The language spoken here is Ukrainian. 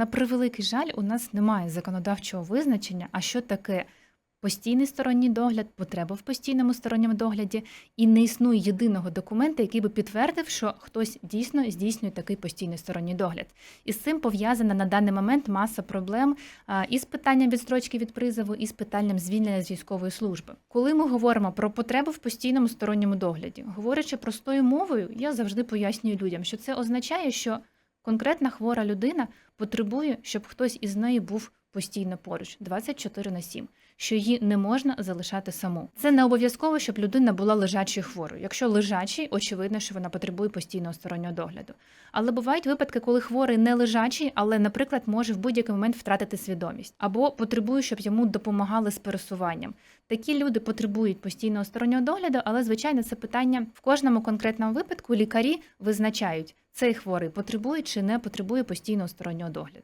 На превеликий жаль, у нас немає законодавчого визначення, а що таке постійний сторонній догляд, потреба в постійному сторонньому догляді, і не існує єдиного документа, який би підтвердив, що хтось дійсно здійснює такий постійний сторонній догляд. І з цим пов'язана на даний момент маса проблем а, і з питанням відстрочки від призову, і з питанням звільнення з військової служби. Коли ми говоримо про потребу в постійному сторонньому догляді, говорячи простою мовою, я завжди пояснюю людям, що це означає, що конкретна хвора людина потребує, щоб хтось із неї був постійно поруч 24 на 7, що її не можна залишати саму. Це не обов'язково, щоб людина була лежачою хворою. Якщо лежачий, очевидно, що вона потребує постійного стороннього догляду. Але бувають випадки, коли хворий не лежачий, але, наприклад, може в будь-який момент втратити свідомість або потребує, щоб йому допомагали з пересуванням. Такі люди потребують постійного стороннього догляду, але звичайно це питання в кожному конкретному випадку лікарі визначають, цей хворий потребує чи не потребує постійного стороннього догляду.